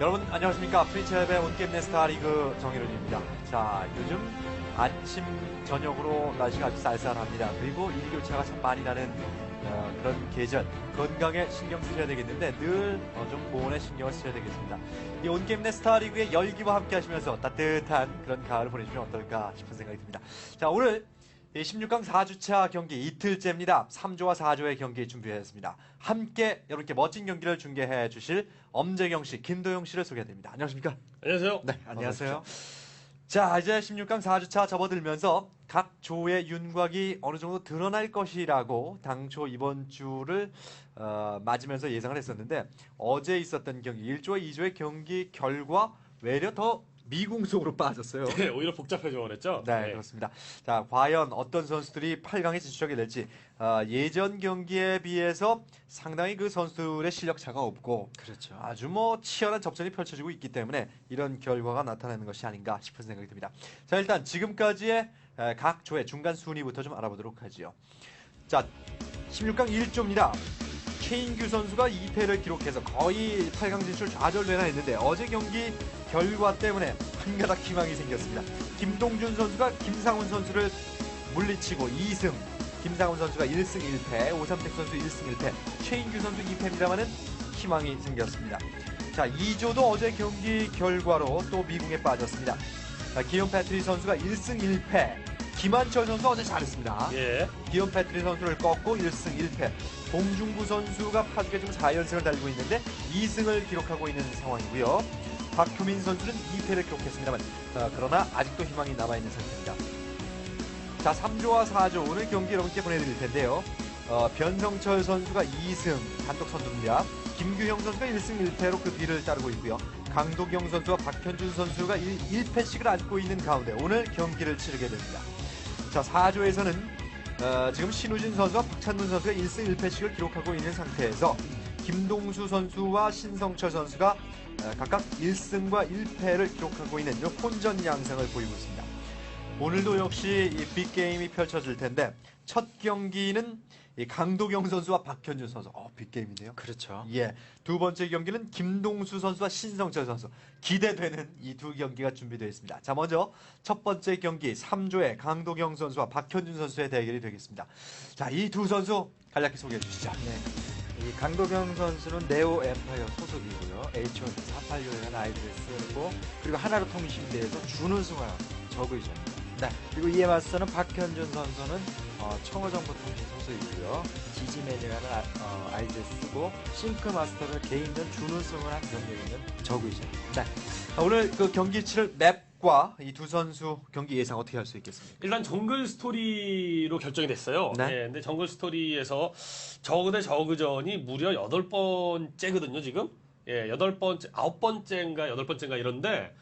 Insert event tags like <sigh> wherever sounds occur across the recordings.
여러분 안녕하십니까 프리체협의 온게임 네스타 리그 정일훈입니다. 자 요즘 아침 저녁으로 날씨가 아주 쌀쌀합니다. 그리고 일교차가 참 많이 나는 어, 그런 계절 건강에 신경 쓰셔야 되겠는데 늘좀 보온에 신경을 쓰셔야 되겠습니다. 이 온게임 네스타 리그의 열기와 함께 하시면서 따뜻한 그런 가을을 보내주면 어떨까 싶은 생각이 듭니다. 자 오늘 이 16강 4주차 경기 이틀째입니다. 3조와 4조의 경기 준비했습니다. 함께 여러분께 멋진 경기를 중계해 주실 엄재경 씨, 김도영 씨를 소개해드립니다. 안녕하십니까? 안녕하세요. 네, 안녕하세요. 자, 이제 16강 4주차 접어들면서 각 조의 윤곽이 어느 정도 드러날 것이라고 당초 이번 주를 어, 맞으면서 예상을 했었는데 어제 있었던 경기 1조와 2조의 경기 결과 외려 더 미궁속으로 빠졌어요. 네, 오히려 복잡해져 버렸죠. 네, 그렇습니다. 자, 과연 어떤 선수들이 8강에 진출하게 될지 어, 예전 경기에 비해서 상당히 그 선수들의 실력 차가 없고 그렇죠. 아주 뭐 치열한 접전이 펼쳐지고 있기 때문에 이런 결과가 나타나는 것이 아닌가 싶은 생각이 듭니다. 자, 일단 지금까지의 에, 각 조의 중간 순위부터 좀 알아보도록 하지요. 자, 16강 1조입니다. 최인규 선수가 2패를 기록해서 거의 8강 진출 좌절되나 했는데 어제 경기 결과 때문에 한 가닥 희망이 생겼습니다. 김동준 선수가 김상훈 선수를 물리치고 2승, 김상훈 선수가 1승 1패, 오삼택 선수 1승 1패, 최인규 선수 2패입니다만은 희망이 생겼습니다. 자, 2조도 어제 경기 결과로 또 미궁에 빠졌습니다. 자, 기욤 패트리 선수가 1승 1패, 김한철 선수 어제 잘했습니다. 예. 기욤 패트리 선수를 꺾고 1승 1패. 봉중구 선수가 파죽에 지금 4연승을 달리고 있는데 2승을 기록하고 있는 상황이고요. 박효민 선수는 2패를 기록했습니다만 어, 그러나 아직도 희망이 남아있는 상태입니다. 자 3조와 4조 오늘 경기 여러분께 보내드릴 텐데요. 어, 변성철 선수가 2승 단독 선두입니다. 김규형 선수가 1승 1패로 그 뒤를 따르고 있고요. 강도경 선수와 박현준 선수가 1, 1패씩을 안고 있는 가운데 오늘 경기를 치르게 됩니다. 자 4조에서는 어, 지금 신우진 선수와 박찬문 선수가 1승 1패씩을 기록하고 있는 상태에서 김동수 선수와 신성철 선수가 어, 각각 1승과 1패를 기록하고 있는 이 혼전 양상을 보이고 있습니다. 오늘도 역시 이 빅게임이 펼쳐질 텐데 첫 경기는 이 강도경 선수와 박현준 선수. 어, 빅게임이네요. 그렇죠. 예. 두 번째 경기는 김동수 선수와 신성철 선수. 기대되는 이 두 경기가 준비되어 있습니다. 자, 먼저 첫 번째 경기 3조의 강도경 선수와 박현준 선수의 대결이 되겠습니다. 자, 이 두 선수 간략히 소개해 주시죠. 네. 이 강도경 선수는 네오 엠파이어 소속이고요. H1 486이라는 아이디를 쓰고 그리고 하나로 통신대에서 준우승을 한 적의자입니다. 네. 그리고 이에 맞서는 박현준 선수는 어, 청어정보통신 소속이고요. 지지맨이라는 아, 어, 아이디를 쓰고 싱크마스터를 개인전 준우승을 한 경력이 있는 적의자입니다. 자, 오늘 그 경기 치를 맵 과 이 두 선수 경기 예상 어떻게 할 수 있겠습니까? 일단 정글 스토리로 결정이 됐어요. 네. 예, 근데 정글 스토리에서 저그 대 저그전이 무려 여덟 번째거든요, 지금. 예, 여덟 번째, 아홉 번째인가 여덟 번째인가 이런데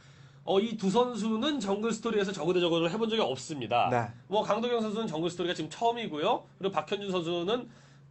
어, 이 두 선수는 정글 스토리에서 저그 대 저그를 해본 적이 없습니다. 네. 뭐 강도경 선수는 정글 스토리가 지금 처음이고요. 그리고 박현준 선수는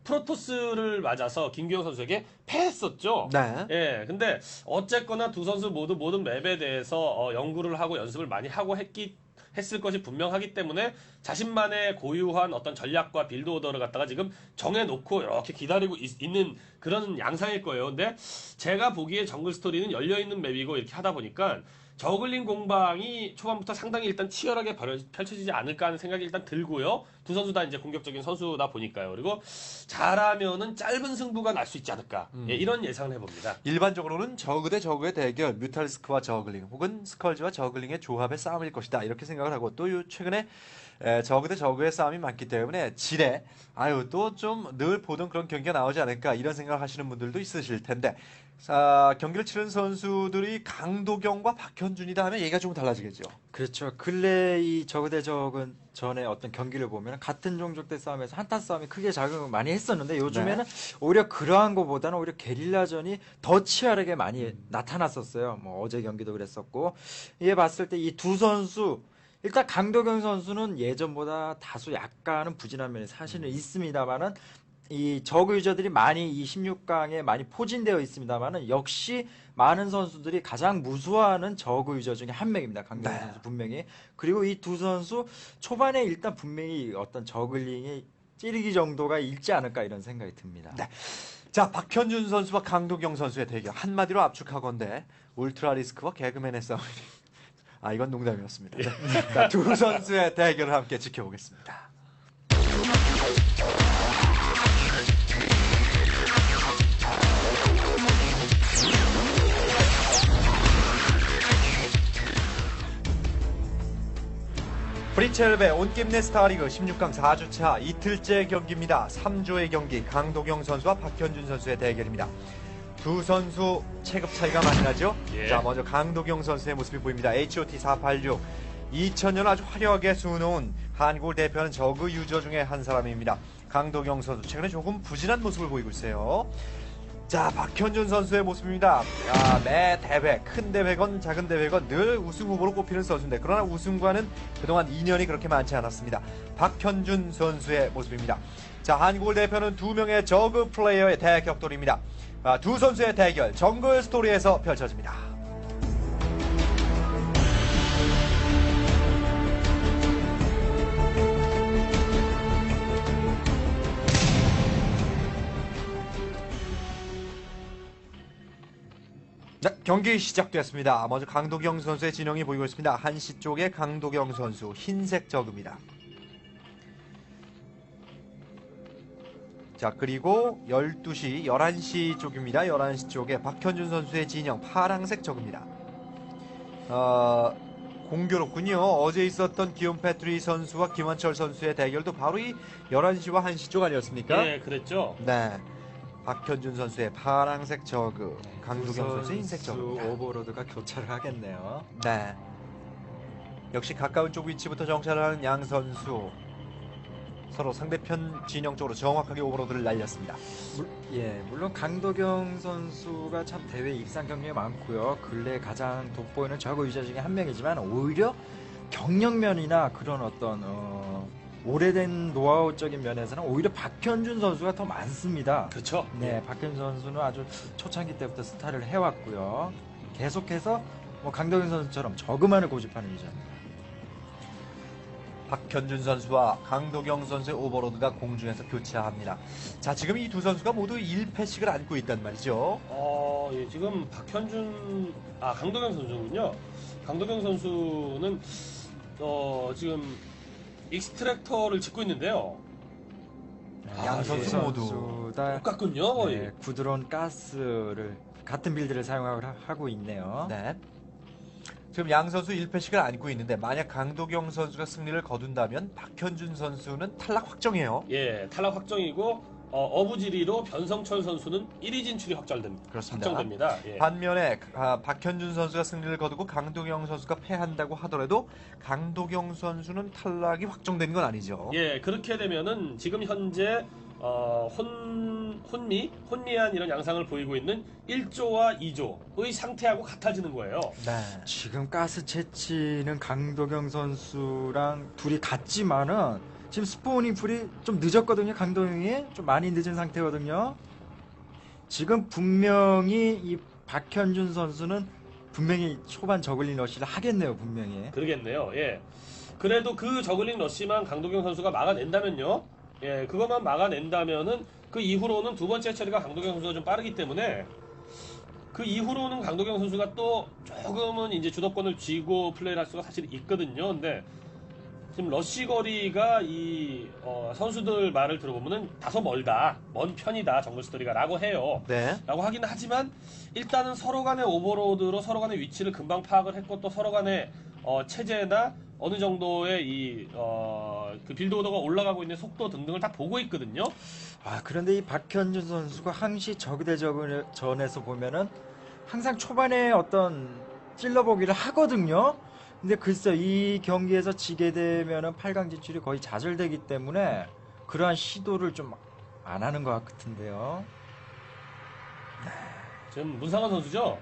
프로토스를 맞아서 김규영 선수에게 패했었죠. 네. 예, 근데 어쨌거나 두 선수 모두 모든 맵에 대해서 어, 연구를 하고 연습을 많이 하고 했기 했을 것이 분명하기 때문에 자신만의 고유한 어떤 전략과 빌드 오더를 갖다가 지금 정해놓고 이렇게 기다리고 있, 는 그런 양상일 거예요. 근데 제가 보기에 정글 스토리는 열려있는 맵이고 이렇게 하다 보니까 저글링 공방이 초반부터 상당히 일단 치열하게 펼쳐지지 않을까 하는 생각이 일단 들고요. 두 선수 다 이제 공격적인 선수다 보니까요. 그리고 잘하면은 짧은 승부가 날 수 있지 않을까. 예, 이런 예상을 해봅니다. 일반적으로는 저그 대 저그의 대결, 뮤탈스크와 저글링 혹은 스컬지와 저글링의 조합의 싸움일 것이다 이렇게 생각을 하고 또 요- 최근에 에, 저그 대 저그의 싸움이 많기 때문에 지뢰 아유 또 좀 늘 보던 그런 경기가 나오지 않을까 이런 생각을 하시는 분들도 있으실 텐데 자, 경기를 치른 선수들이 강도경과 박현준이다 하면 얘기가 좀 달라지겠죠. 그렇죠. 근래 이 저그 대 저그 전에 어떤 경기를 보면 같은 종족대 싸움에서 한타 싸움이 크게 작용을 많이 했었는데 요즘에는 오히려 그러한 것보다는 오히려 게릴라전이 더 치열하게 많이 나타났었어요. 뭐 어제 경기도 그랬었고 이에 봤을 때 이 두 선수 일단 강도경 선수는 예전보다 다소 약간은 부진한 면이 사실은 있습니다만은 이 저그 유저들이 많이 이 16강에 많이 포진되어 있습니다만은 역시 많은 선수들이 가장 무수하는 저그 유저 중에 한 명입니다. 강도경 네. 선수 분명히. 그리고 이 두 선수 초반에 일단 분명히 어떤 저글링이 찌르기 정도가 있지 않을까 이런 생각이 듭니다. 네. 자, 박현준 선수와 강도경 선수의 대결. 한마디로 압축하건데 울트라 리스크와 개그맨의 싸움이. 아, 이건 농담이었습니다. <laughs> 자, 두 선수의 대결을 함께 지켜보겠습니다. 브리첼베 온게임네 스타리그 16강 4주차 이틀째 경기입니다. 3조의 경기 강도경 선수와 박현준 선수의 대결입니다. 두 선수 체급 차이가 많이 나죠? 예. 자, 먼저 강도경 선수의 모습이 보입니다. HOT 486. 2000년 아주 화려하게 수놓은 한국을 대표하는 저그 유저 중에 한 사람입니다. 강도경 선수 최근에 조금 부진한 모습을 보이고 있어요. 자, 박현준 선수의 모습입니다. 야, 매 대회, 큰 대회건 작은 대회건 늘 우승 후보로 꼽히는 선수인데 그러나 우승과는 그동안 인연이 그렇게 많지 않았습니다. 박현준 선수의 모습입니다. 자, 한국을 대표하는 두 명의 저그 플레이어의 대격돌입니다. 아, 두 선수의 대결 정글 스토리에서 펼쳐집니다. 네, 경기 시작됐습니다. 먼저 강도경 선수의 진영이 보이고 있습니다. 한시 쪽에 강도경 선수 흰색 저그입니다. 자 그리고 12시 11시 쪽입니다. 11시 쪽에 박현준 선수의 진영 파랑색 저그입니다. 어, 공교롭군요. 어제 있었던 기욤 패트리 선수와 김원철 선수의 대결도 바로 이 11시와 1시 쪽 아니었습니까? 예, 그랬죠. 네. 박현준 선수의 파랑색 저그, 강두경 선수의 흰색 저그입니다. 오버로드가 교차를 하겠네요. 네. 역시 가까운 쪽 위치부터 정찰을 하는 양 선수. 서로 상대편 진영 쪽으로 정확하게 오버로드를 날렸습니다. 물, 예, 물론 강도경 선수가 참 대회 입상 경력이 많고요. 근래 가장 돋보이는 저거 유저 중에 한 명이지만 오히려 경력면이나 그런 어떤 어, 오래된 노하우적인 면에서는 오히려 박현준 선수가 더 많습니다. 그렇죠. 네, 박현준 선수는 아주 초창기 때부터 스타를 해왔고요. 계속해서 뭐 강도경 선수처럼 저그만을 고집하는 유저입니다. 박현준 선수와 강도경 선수의 오버로드가 공중에서 교차합니다. 자, 지금 이 두 선수가 모두 1패씩을 안고 있단 말이죠. 어, 예, 지금 박현준, 아, 강도경 선수군요. 강도경 선수는, 어, 지금, 익스트랙터를 짓고 있는데요. 양 아, 선수 예. 모두. 선수 다 똑같군요, 거의. 네, 구드론 가스를 같은 빌드를 사용하고 있네요. 네. 지금 양 선수 1패씩을 안고 있는데 만약 강도경 선수가 승리를 거둔다면 박현준 선수는 탈락 확정이에요. 예, 탈락 확정이고, 어, 부지리로 변성철 선수는 1위 진출이 확정됩니다. 그렇습니다. 확정됩니다. 예. 반면에 아, 박현준 선수가 승리를 거두고 강도경 선수가 패한다고 하더라도 강도경 선수는 탈락이 확정된 건 아니죠. 예, 그렇게 되면은 지금 현재 어, 혼, 혼미, 혼미한 이런 양상을 보이고 있는 1조와 2조의 상태하고 같아지는 거예요. 네. 지금 가스 채취는 강도경 선수랑 둘이 같지만은 지금 스포닝 풀이 좀 늦었거든요. 강도경이 좀 많이 늦은 상태거든요. 지금 분명히 이 박현준 선수는 분명히 초반 저글링 러시를 하겠네요. 분명히. 그러겠네요. 예. 그래도 그 저글링 러시만 강도경 선수가 막아낸다면요. 예, 그것만 막아낸다면은 그 이후로는 두 번째 처리가 강도경 선수가 좀 빠르기 때문에 그 이후로는 강도경 선수가 또 조금은 이제 주도권을 쥐고 플레이를 할 수가 사실 있거든요. 근데 지금 러시 거리가 이 어, 선수들 말을 들어보면은 다소 멀다, 먼 편이다 정글 스토리가라고 해요. 네. 라고 하긴 하지만 일단은 서로 간의 오버로드로 서로 간의 위치를 금방 파악을 했고 또 서로 간의 어, 체제나 어느 정도의 이, 어, 그 빌드 오더가 올라가고 있는 속도 등등을 다 보고 있거든요. 아 그런데 이 박현준 선수가 항시 저그대적을 전에서 보면은 항상 초반에 어떤 찔러보기를 하거든요. 근데 글쎄 이 경기에서 지게 되면은 8강 진출이 거의 좌절되기 때문에 그러한 시도를 좀 안 하는 것 같은데요. 지금 문상환 선수죠?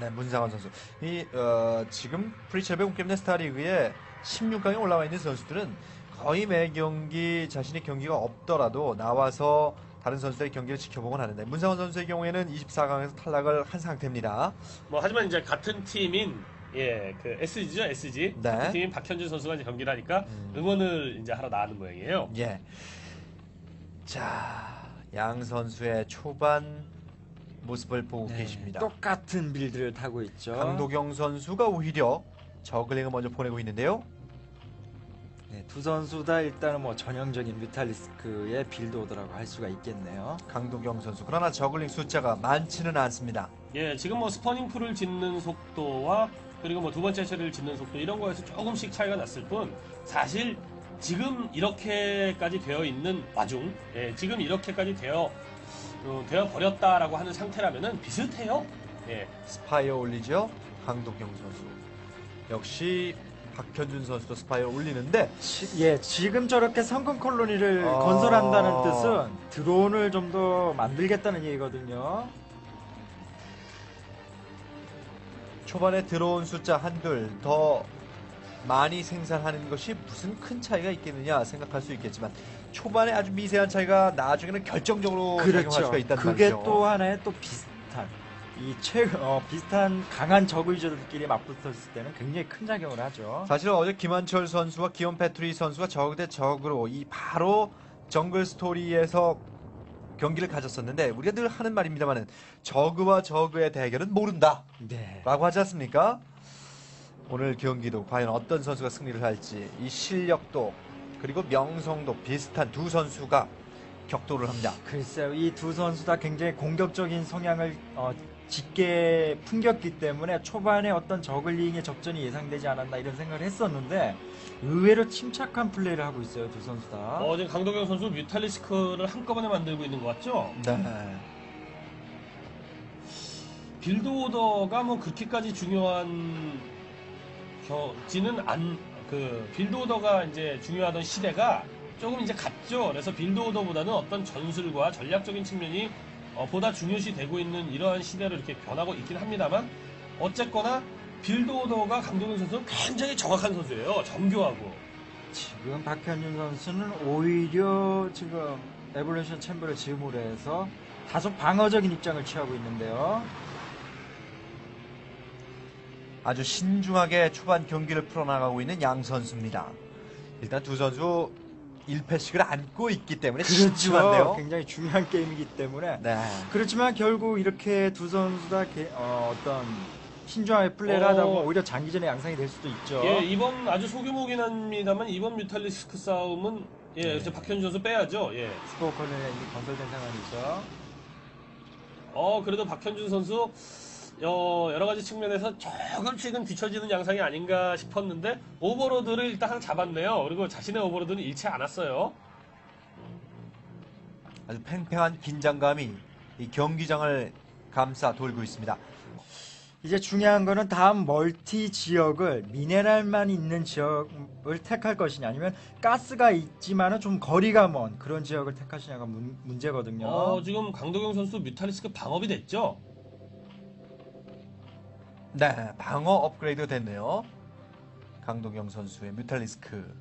네, 문상원 선수. 이 어, 지금 프리첼베 온게임네 스타리그에 16강에 올라와 있는 선수들은 거의 매 경기 자신의 경기가 없더라도 나와서 다른 선수들의 경기를 지켜보곤 하는데 문상원 선수의 경우에는 24강에서 탈락을 한 상태입니다. 뭐 하지만 이제 같은 팀인 예, 그 SG죠, SG. 네. 같은 팀인 박현준 선수가 이제 경기를 하니까 음. 응원을 이제 하러 나가는 모양이에요. 예. 자, 양 선수의 초반 모습을 보고 네, 계십니다. 똑같은 빌드를 타고 있죠. 강도경 선수가 오히려 저글링을 먼저 보내고 있는데요. 네, 두 선수 다 일단은 뭐 전형적인 뮤탈리스크의 빌드오더라고 할 수가 있겠네요. 강도경 선수 그러나 저글링 숫자가 많지는 않습니다. 예, 지금 뭐 스퍼닝 풀을 짓는 속도와 그리고 뭐 두 번째 처리를 짓는 속도 이런 거에서 조금씩 차이가 났을 뿐 사실 지금 이렇게까지 되어 있는 와중, 예, 지금 이렇게까지 되어 어, 되어 버렸다라고 하는 상태라면은 비슷해요. 예, 스파이어 올리죠. 강도경 선수. 역시 박현준 선수도 스파이어 올리는데 지, 예, 지금 저렇게 성큼 콜로니를 아. 건설한다는 뜻은 드론을 좀 더 만들겠다는 얘기거든요. 초반에 들어온 숫자 한둘 더 많이 생산하는 것이 무슨 큰 차이가 있겠느냐 생각할 수 있겠지만 초반에 아주 미세한 차이가 나중에는 결정적으로 작용할 수가 있다는 그게 말이죠. 또 하나의 또 비슷한 이 최근 어, 비슷한 강한 저그유저들끼리 맞붙었을 때는 굉장히 큰 작용을 하죠. 사실 어제 김한철 선수와 기욤 패트리 선수가 저그 대 저그로 이 바로 정글 스토리에서 경기를 가졌었는데 우리가 늘 하는 말입니다만은 저그와 저그의 대결은 모른다라고 네. 하지 않습니까? 오늘 경기도 과연 어떤 선수가 승리를 할지 이 실력도 그리고 명성도 비슷한 두 선수가 격돌을 합니다. 글쎄요, 이 두 선수 다 굉장히 공격적인 성향을 어, 짙게 풍겼기 때문에 초반에 어떤 저글링의 접전이 예상되지 않았나 이런 생각을 했었는데 의외로 침착한 플레이를 하고 있어요, 두 선수 다. 어, 지금 강도경 선수 뮤탈리스크를 한꺼번에 만들고 있는 것 같죠? 네. 빌드 오더가 뭐 그렇게까지 중요한 겨지는 안 그 빌드 오더가 이제 중요하던 시대가 조금 이제 갔죠. 그래서 빌드 오더보다는 어떤 전술과 전략적인 측면이 어, 보다 중요시 되고 있는 이러한 시대로 이렇게 변하고 있긴 합니다만 어쨌거나 빌드 오더가 강동현 선수는 굉장히 정확한 선수예요. 정교하고. 지금 박현준 선수는 오히려 지금 에볼루션 챔버를 지음으로 해서 다소 방어적인 입장을 취하고 있는데요. 아주 신중하게 초반 경기를 풀어나가고 있는 양 선수입니다. 일단 두 선수 1패씩을 안고 있기 때문에 신중한데요. 굉장히 중요한 게임이기 때문에 네. 그렇지만 결국 이렇게 두 선수 다 개- 어, 떤 신중하게 플레이를 어. 하다 보면 오히려 장기전의 양상이 될 수도 있죠. 예, 이번 아주 소규모긴 합니다만 이번 뮤탈리스크 싸움은 예, 그래서 박현준 선수 빼야죠. 예. 스포 컬러에 이미 건설된 상황이죠. 어, 그래도 박현준 선수 어, 여러 가지 측면에서 조금씩은 뒤처지는 양상이 아닌가 싶었는데 오버로드를 일단 하나 잡았네요. 그리고 자신의 오버로드는 잃지 않았어요. 아주 팽팽한 긴장감이 이 경기장을 감싸 돌고 있습니다. 이제 중요한 거는 다음 멀티 지역을 미네랄만 있는 지역을 택할 것이냐 아니면 가스가 있지만은 좀 거리가 먼 그런 지역을 택하시냐가 문, 문제거든요. 어, 지금 강도경 선수 뮤탈리스크 방업이 됐죠. 네, 방어 업그레이드 됐네요. 강동영 선수의 뮤탈리스크.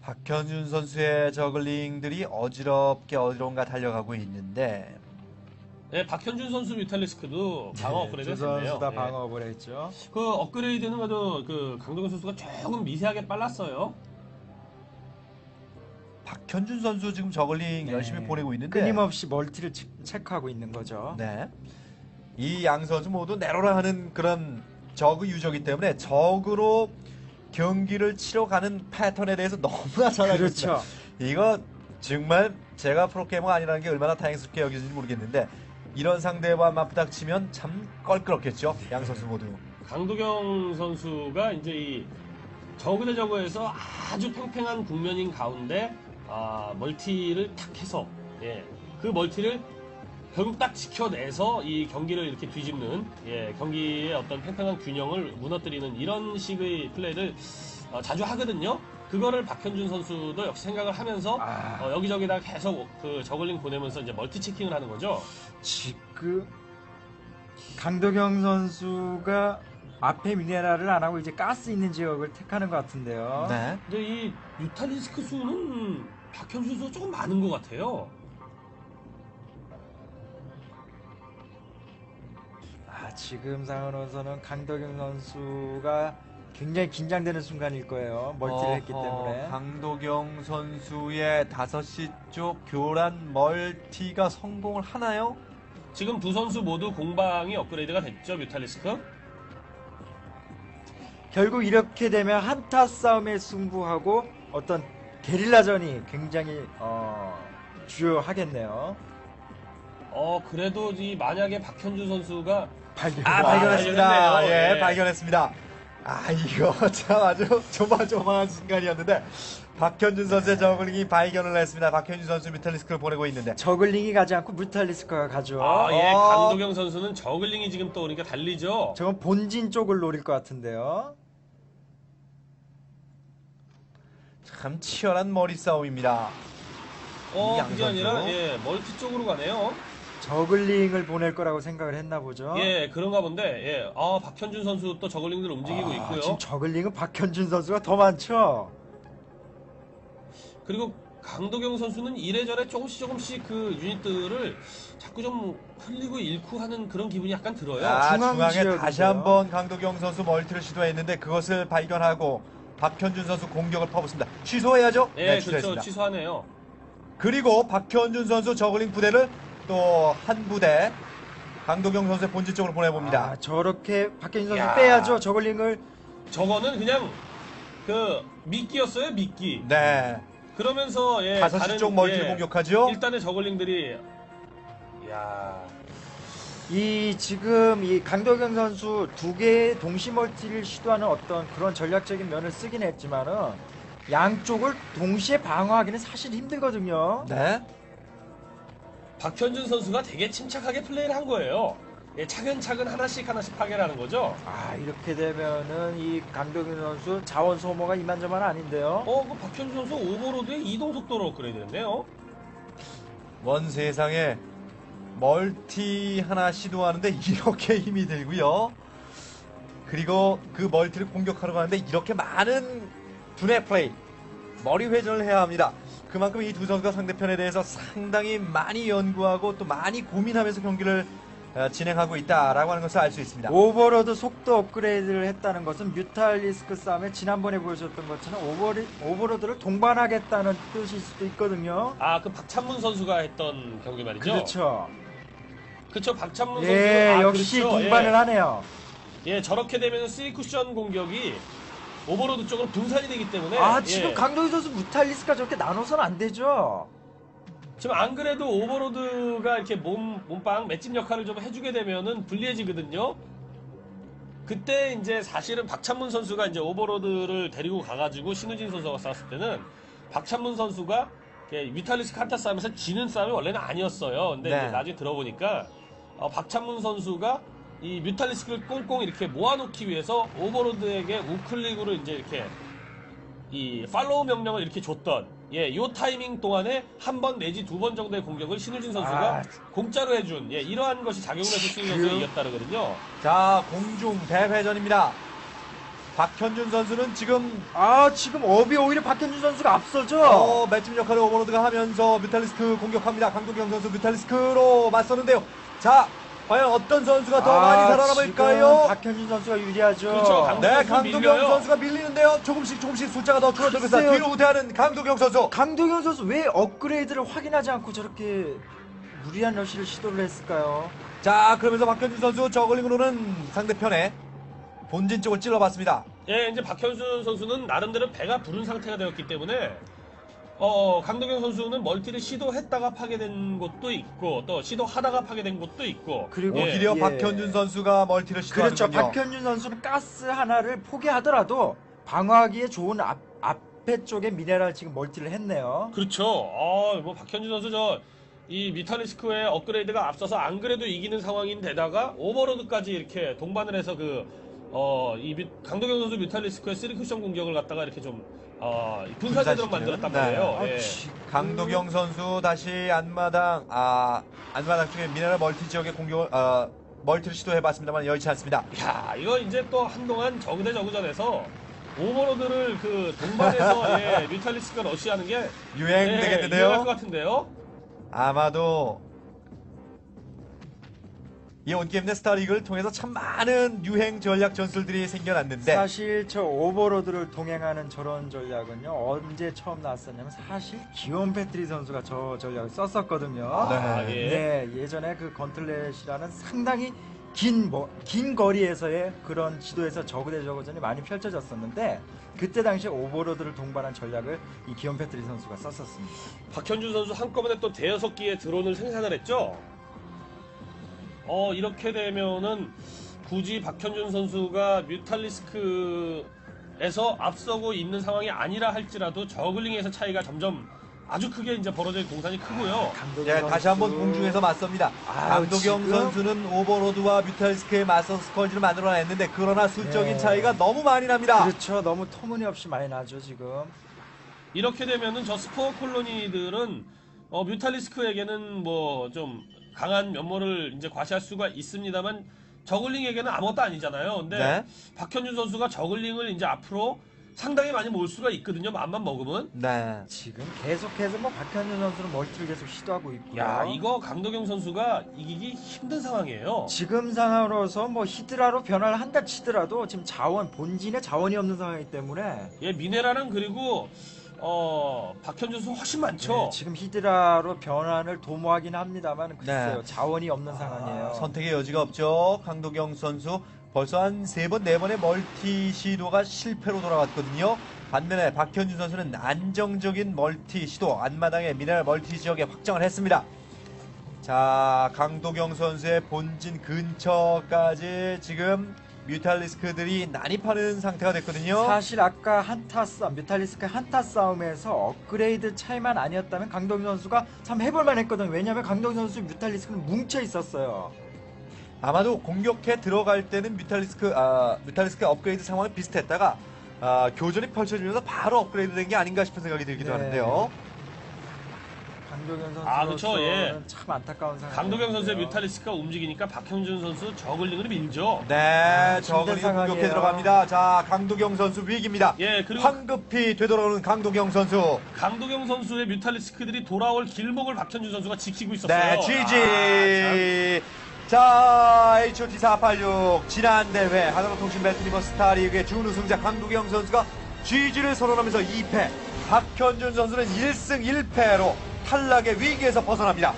박현준 선수의 저글링들이 어지럽게 어디론가 달려가고 있는데 예, 박현준 선수 뮤탈리스크도 방어 업그레이드 네, 두 선수 됐네요. 다 예. 방어를 했죠. 그 업그레이드는 그래도 그 강도경 선수가 조금 미세하게 빨랐어요. 박현준 선수 지금 저글링 네. 열심히 보내고 있는데 끊임없이 멀티를 체- 체크하고 있는 거죠. 네. 이 양 선수 모두 내로라 하는 그런 저그 유저기 때문에 적으로 경기를 치러 가는 패턴에 대해서 너무나 잘 알고 있습니다. 그렇죠. 이거 정말 제가 프로게이머가 아니라는 게 얼마나 다행스럽게 여기는지 모르겠는데 이런 상대와 맞부닥치면 참 껄끄럽겠죠. 양 선수 모두. 강도경 선수가 이제 이 저그 대 저그에서 아주 팽팽한 국면인 가운데 아, 멀티를 탁 해서 예, 그 멀티를 결국 딱 지켜내서 이 경기를 이렇게 뒤집는 예, 경기의 어떤 팽팽한 균형을 무너뜨리는 이런 식의 플레이를 어, 자주 하거든요. 그거를 박현준 선수도 역시 생각을 하면서 아. 어, 여기저기다 계속 그 저글링 보내면서 이제 멀티 체킹을 하는 거죠. 지금 강도경 선수가 앞에 미네랄을 안 하고 이제 가스 있는 지역을 택하는 것 같은데요. 네. 근데 이 뮤탈리스크 수는 박현준 선수가 조금 많은 것 같아요. 지금 상황으로서는 강도경 선수가 굉장히 긴장되는 순간일 거예요. 멀티를 했기 어허, 때문에. 강도경 선수의 5시 쪽 교란 멀티가 성공을 하나요? 지금 두 선수 모두 공방이 업그레이드가 됐죠 뮤탈리스크. 결국 이렇게 되면 한타 싸움에 승부하고 어떤 게릴라전이 굉장히 어, 주요하겠네요. 어 그래도 이 만약에 박현준 선수가 발견. 아, 발견했습니다. 발견했네요. 예, 예. 발견했습니다. 아, 이거 <laughs> 참 아주 조마조마한 순간이었는데 박현준 선수의 저글링이 발견을 했습니다. 박현준 선수 뮤탈리스크를 보내고 있는데 저글링이 가지 않고 뮤탈리스크가 가죠. 아, 예, 어. 강도경 선수는 저글링이 지금 또 오니까 달리죠. 저건 본진 쪽을 노릴 것 같은데요. 참 치열한 머리 싸움입니다. 어, 이양 그게 선수. 아니라 예, 멀티 쪽으로 가네요. 저글링을 보낼 거라고 생각을 했나 보죠. 예, 그런가 본데 예. 아, 박현준 선수 또 저글링들 움직이고 아, 있고요. 지금 저글링은 박현준 선수가 더 많죠. 그리고 강도경 선수는 이래저래 조금씩 조금씩 그 유닛들을 자꾸 좀 흘리고 잃고 하는 그런 기분이 약간 들어요. 아, 중앙 중앙에 지역이죠. 다시 한번 강도경 선수 멀티를 시도했는데 그것을 발견하고 박현준 선수 공격을 퍼붓습니다. 취소해야죠? 예, 네, 그렇죠. 취소하네요. 그리고 박현준 선수 저글링 부대를 또 한 부대 강도경 선수의 본진 쪽으로 보내봅니다. 아, 저렇게 박현준 선수 야. 빼야죠. 저글링을 저거는 그냥 그 미끼였어요, 미끼. 네. 그러면서 예, 다섯 다른, 쪽 멀티를 예, 공격하죠. 일단의 저글링들이 야, 이 지금 이 강도경 선수 두 개의 동시 멀티를 시도하는 어떤 그런 전략적인 면을 쓰긴 했지만은 양쪽을 동시에 방어하기는 사실 힘들거든요. 네. 박현준 선수가 되게 침착하게 플레이를 한 거예요. 예, 차근차근 하나씩 하나씩 파괴를 하는 거죠. 아 이렇게 되면은 이 강도경 선수 자원 소모가 이만저만 아닌데요. 어, 그 박현준 선수 오버로드의 이동 속도로 업그레이드 됐네요. 원 세상에 멀티 하나 시도하는데 이렇게 힘이 들고요. 그리고 그 멀티를 공격하러 가는데 이렇게 많은 분의 플레이, 머리 회전을 해야 합니다. 그만큼 이 두 선수가 상대편에 대해서 상당히 많이 연구하고 또 많이 고민하면서 경기를 어, 진행하고 있다라고 하는 것을 알 수 있습니다. 오버로드 속도 업그레이드를 했다는 것은 뮤탈리스크 싸움에 지난번에 보여줬던 것처럼 오버리, 오버로드를 동반하겠다는 뜻일 수도 있거든요. 아, 그 박찬문 선수가 했던 경기 말이죠. 그렇죠. 그렇죠. 박찬문 선수. 예, 아, 역시 그렇죠. 동반을 예. 하네요. 예, 저렇게 되면 3쿠션 공격이 오버로드 쪽으로 분산이 되기 때문에 아 지금 예. 강도희 선수 무탈리스가 저렇게 나눠서는 안 되죠. 지금 안 그래도 오버로드가 이렇게 몸 몸빵 맷집 역할을 좀 해주게 되면은 불리해지거든요. 그때 이제 사실은 박찬문 선수가 이제 오버로드를 데리고 가가지고 신우진 선수가 싸웠을 때는 박찬문 선수가 이렇게 뮤탈리스크 칸타 싸움에서 지는 싸움이 원래는 아니었어요. 근데 네. 나중에 들어보니까 어, 박찬문 선수가 이 뮤탈리스크를 꽁꽁 이렇게 모아놓기 위해서 오버로드에게 우클릭으로 이제 이렇게 이 팔로우 명령을 이렇게 줬던 예, 요 타이밍 동안에 한 번 내지 두 번 정도의 공격을 신우진 선수가 아. 공짜로 해준 예, 이러한 것이 작용을 해서 신우진 선수가 이겼다 그러거든요. 자, 공중 대회전입니다. 박현준 선수는 지금 아 지금 업이 오히려 박현준 선수가 앞서죠. 어, 맷집 역할을 오버로드가 하면서 뮤탈리스크 공격합니다. 강동경 선수 뮤탈리스크로 맞서는데요. 자, 과연 어떤 선수가 더 많이 살아남을까요? 아, 지금 박현준 선수가 유리하죠. 그렇죠, 강- 네, 선수 강도경 밀려요. 선수가 밀리는데요. 조금씩 조금씩 숫자가 더 줄어들고 있어요. 글쎄요. 뒤로 후퇴하는 강도경 선수. 강도경 선수 왜 업그레이드를 확인하지 않고 저렇게 무리한 러시를 시도를 했을까요? 자, 그러면서 박현준 선수 저글링으로는 상대편에 본진 쪽을 찔러봤습니다. 예, 이제 박현준 선수는 나름대로 배가 부른 상태가 되었기 때문에 어, 강동경 선수는 멀티를 시도했다가 파괴된 곳도 있고 또 시도하다가 파괴된 곳도 있고 그리고 예. 오히려 예. 박현준 선수가 멀티를 그렇죠. 시도하는군요. 박현준 선수는 가스 하나를 포기하더라도 방어하기에 좋은 앞, 앞에 쪽에 미네랄 지금 멀티를 했네요. 그렇죠. 어, 뭐 박현준 선수 저 이 미탈리스크의 업그레이드가 앞서서 안 그래도 이기는 상황인데다가 오버로드까지 이렇게 동반을 해서 그 어, 이 뮤- 강도경 선수 뮤탈리스크의 3쿠션 공격을 갖다가 이렇게 좀 어, 분산시키는? 만들었단 네. 말이에요. 아, 예. 지금 강도경 선수 다시 안마당 아 안마당 쪽에 미네랄 멀티 지역의 공격을 어, 멀티를 시도해봤습니다만 여의치 않습니다. 야, 이거 이제 또 한동안 저그 대 저그전에서 오버로드를 그 동반해서 <laughs> 예, 뮤탈리스크가 러시하는 게 유행되겠는데요. 유행할 것 같은데요. 아마도 이 온게임 내 스타리그를 통해서 참 많은 유행 전략 전술들이 생겨났는데 사실 저 오버로드를 동행하는 저런 전략은요 언제 처음 나왔었냐면 사실 기원 패트리 선수가 저 전략을 썼었거든요. 네. 아, 예. 네, 예전에 그 건틀렛이라는 상당히 긴, 뭐, 긴 거리에서의 그런 지도에서 저그 대 저그전이 많이 펼쳐졌었는데 그때 당시에 오버로드를 동반한 전략을 이 기원 패트리 선수가 썼었습니다. 박현준 선수 한꺼번에 또 대여섯 기의 드론을 생산을 했죠. 어 이렇게 되면은 굳이 박현준 선수가 뮤탈리스크에서 앞서고 있는 상황이 아니라 할지라도 저글링에서 차이가 점점 아주 크게 이제 벌어질 동산이 크고요. 강도경 예, 다시 한번. 공중에서 맞섭니다. 아유, 강도경 지금- 선수는 오버로드와 뮤탈스크의 맞서 스컬지를 만들어냈는데 그러나 수적인 네. 차이가 너무 많이 납니다. 그렇죠. 너무 터무니없이 많이 나죠 지금. 이렇게 되면은 저 스포 콜로니들은 어, 뮤탈리스크에게는 뭐 좀 강한 면모를 이제 과시할 수가 있습니다만 저글링에게는 아무것도 아니잖아요. 근데 네. 박현준 선수가 저글링을 이제 앞으로 상당히 많이 몰 수가 있거든요. 맘만 먹으면. 네. 지금 계속해서 뭐 박현준 선수는 멀티를 계속 시도하고 있고요. 야 이거 강도경 선수가 이기기 힘든 상황이에요. 지금 상황으로서 뭐 히드라로 변화를 한다 치더라도 지금 자원 본진에 자원이 없는 상황이기 때문에 예 미네랄은 그리고 어 박현준 선수 훨씬 많죠. 네, 지금 히드라로 변환을 도모하긴 합니다만 글쎄요 네. 자원이 없는 상황이에요. 아, 선택의 여지가 없죠. 강도경 선수 벌써 한 세 번, 네 번의 멀티 시도가 실패로 돌아왔거든요. 반면에 박현준 선수는 안정적인 멀티 시도, 안마당의 미네랄 멀티 지역에 확정을 했습니다. 자, 강도경 선수의 본진 근처까지 지금 뮤탈리스크들이 난입하는 상태가 됐거든요. 사실 아까 한타 싸움, 뮤탈리스크 한타 싸움에서 업그레이드 차이만 아니었다면 강동 선수가 참 해볼만 했거든요. 왜냐하면 강동 선수 뮤탈리스크는 뭉쳐 있었어요. 아마도 공격해 들어갈 때는 뮤탈리스크 아, 뮤탈리스크 업그레이드 상황이 비슷했다가 아, 교전이 펼쳐지면서 바로 업그레이드 된 게 아닌가 싶은 생각이 들기도 네. 하는데요. 강동현 아, 그쵸, 선수로서는 예. 참 안타까운 상황. 강도경 선수의 뮤탈리스크가 움직이니까 박현준 선수 저글링으로 밀죠. 네, 아, 저글링 힘든 공격해 상황이에요. 들어갑니다. 자, 강도경 선수 위기입니다. 예 그리고 황급히 되돌아오는 강도경 선수. 강도경 선수의 뮤탈리스크들이 돌아올 길목을 박현준 선수가 지키고 있었어요. 네, 아, GG. 자, HOT 486 지난 대회 하나로통신 배트리버 스타리그의 준우승자 강도경 선수가 GG를 선언하면서 2패, 박현준 선수는 1승 1패로 탈락의 위기에서 벗어납니다.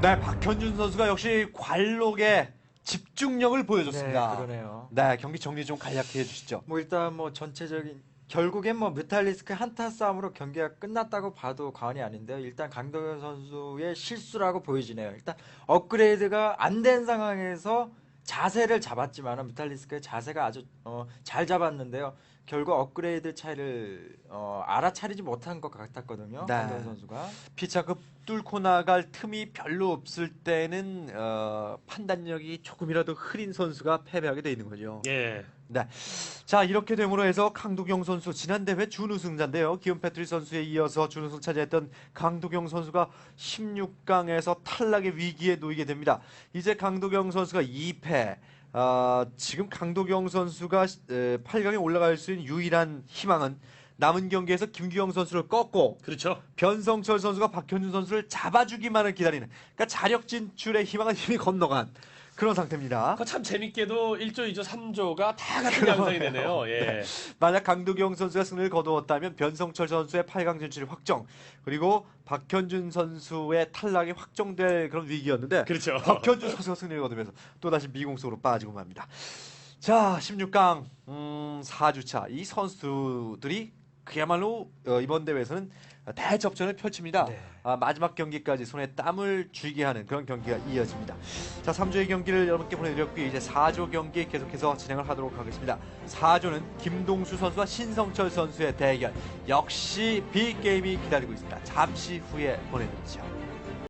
네, 박현준 선수가 역시 관록의 집중력을 보여줬습니다. 네, 그러네요. 네, 경기 정리 좀 간략히 해주시죠. 뭐 일단 뭐 전체적인 결국엔 뭐 뮤탈리스크 한타 싸움으로 경기가 끝났다고 봐도 과언이 아닌데요. 일단 강동현 선수의 실수라고 보여지네요. 일단 업그레이드가 안 된 상황에서 자세를 잡았지만 뮤탈리스크의 자세가 아주 어, 잘 잡았는데요. 결국 업그레이드 차이를 어, 알아차리지 못한 것 같았거든요. 네. 강동현 선수가. 피차 급 뚫고 나갈 틈이 별로 없을 때는 어, 판단력이 조금이라도 흐린 선수가 패배하게 돼 있는 거죠. 예. 네. 자 이렇게 됨으로 해서 강도경 선수 지난 대회 준우승자인데요. 기욤 패트리 선수에 이어서 준우승 차지했던 강도경 선수가 16강에서 탈락의 위기에 놓이게 됩니다. 이제 강도경 선수가 2패. 아, 지금 강도경 선수가 에, 8강에 올라갈 수 있는 유일한 희망은 남은 경기에서 김규영 선수를 꺾고 그렇죠. 변성철 선수가 박현준 선수를 잡아주기만을 기다리는 그러니까 자력 진출의 희망은 힘이 건너간 그런 상태입니다. 그거 참 재밌게도 1조, 2조, 3조가 다 같은 양상이 되네요. 예. 만약 강도경 선수가 승리를 거두었다면 변성철 선수의 8강 진출이 확정 그리고 박현준 선수의 탈락이 확정될 그런 위기였는데 그렇죠. 박현준 선수가 승리를 거두면서 또다시 미공 속으로 빠지고 맙니다. 자 16강 음, 4주차 이 선수들이 그야말로 어, 이번 대회에서는 대접전을 펼칩니다. 네. 아, 마지막 경기까지 손에 땀을 쥐게 하는 그런 경기가 이어집니다. 자, 3조의 경기를 여러분께 보내드렸고요. 이제 4조 경기 계속해서 진행을 하도록 하겠습니다. 4조는 김동수 선수와 신성철 선수의 대결. 역시 빅게임이 기다리고 있습니다. 잠시 후에 보내드리죠.